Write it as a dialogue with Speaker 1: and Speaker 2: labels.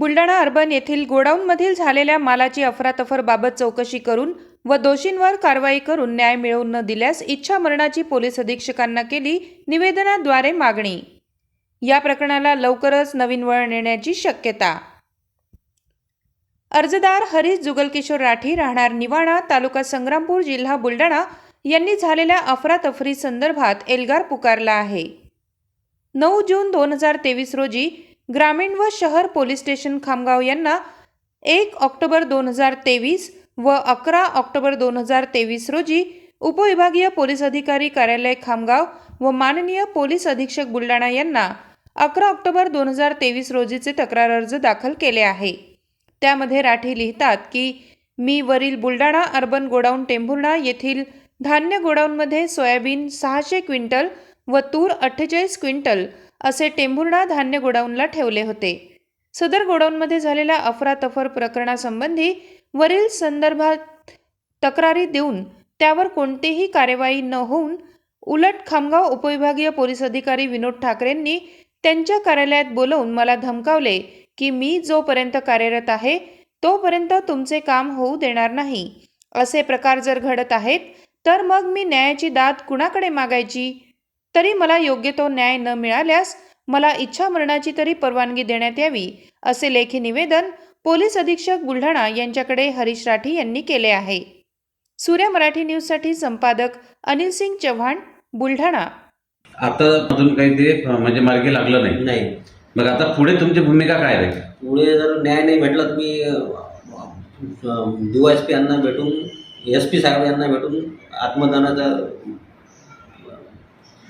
Speaker 1: Buldhana urban येथील गोडाऊनमधील झालेल्या मालाची अफरातफरबाबत चौकशी करून व दोषींवर कारवाई करून न्याय मिळवून न दिल्यास इच्छा मरणाची पोलीस अधीक्षकांना केली निवेदनाद्वारे मागणी. या प्रकरणाला लवकरच नवीन वळण येण्याची शक्यता. अर्जदार हरीश जुगलकिशोर राठी राहणार निवाणा तालुका संग्रामपूर जिल्हा बुलडाणा यांनी झालेल्या अफरातफरी संदर्भात एल्गार पुकारला आहे. नऊ जून दोन हजार तेवीस रोजी ग्रामीण व शहर पोलीस स्टेशन खामगाव यांना एक ऑक्टोबर दोन हजार तेवीस व अकरा ऑक्टोबर दोन हजार तेवीस रोजी उपविभागीय पोलीस अधिकारी कार्यालय खामगाव व माननीय पोलीस अधीक्षक बुलढाणा यांना अकरा ऑक्टोबर दोन हजार तेवीस रोजीचे तक्रार अर्ज दाखल केले आहे. त्यामध्ये राठी लिहितात की मी वरील बुलढाणा अर्बन गोडाऊन टेंभुर्णा येथील धान्य गोडाऊनमध्ये सोयाबीन सहाशे क्विंटल व तूर अठ्ठेचाळीस क्विंटल असे टेंभुर्णा धान्य गोडाऊनला ठेवले होते. सदर गोडाऊनमध्ये झालेल्या अफरातफर प्रकरणासंबंधी वरील संदर्भात तक्रारी देऊन त्यावर कोणतीही कार्यवाही न होऊन उलट खामगाव उपविभागीय पोलीस अधिकारी विनोद ठाकरेंनी त्यांच्या कार्यालयात बोलवून मला धमकावले की मी जोपर्यंत कार्यरत आहे तोपर्यंत तुमचे काम होऊ देणार नाही. असे प्रकार जर घडत आहेत तर मग मी न्यायाची दाद कुणाकडे मागायची? तरी मला योग्य तो न्याय न मिळाल्यास मला इच्छा मरणाची तरी परवानगी देण्यात यावी असे लेखी निवेदन पोलीस अधीक्षक बुलढाणा यांच्याकडे हरीश राठी यांनी केले आहे सूर्य मराठी न्यूजसाठी संपादक अनिल सिंग चव्हाण बुलढाणा
Speaker 2: आता अजून काही ते म्हणजे मार्गी लागलं नाही
Speaker 3: नाही
Speaker 2: मग आता पुढे तुमची भूमिका काय राहील
Speaker 3: पुढे जर न्याय नाही भेटला तर मी एस पी यांना भेटून एस पी साहेब यांना भेटून आत्मदानाचा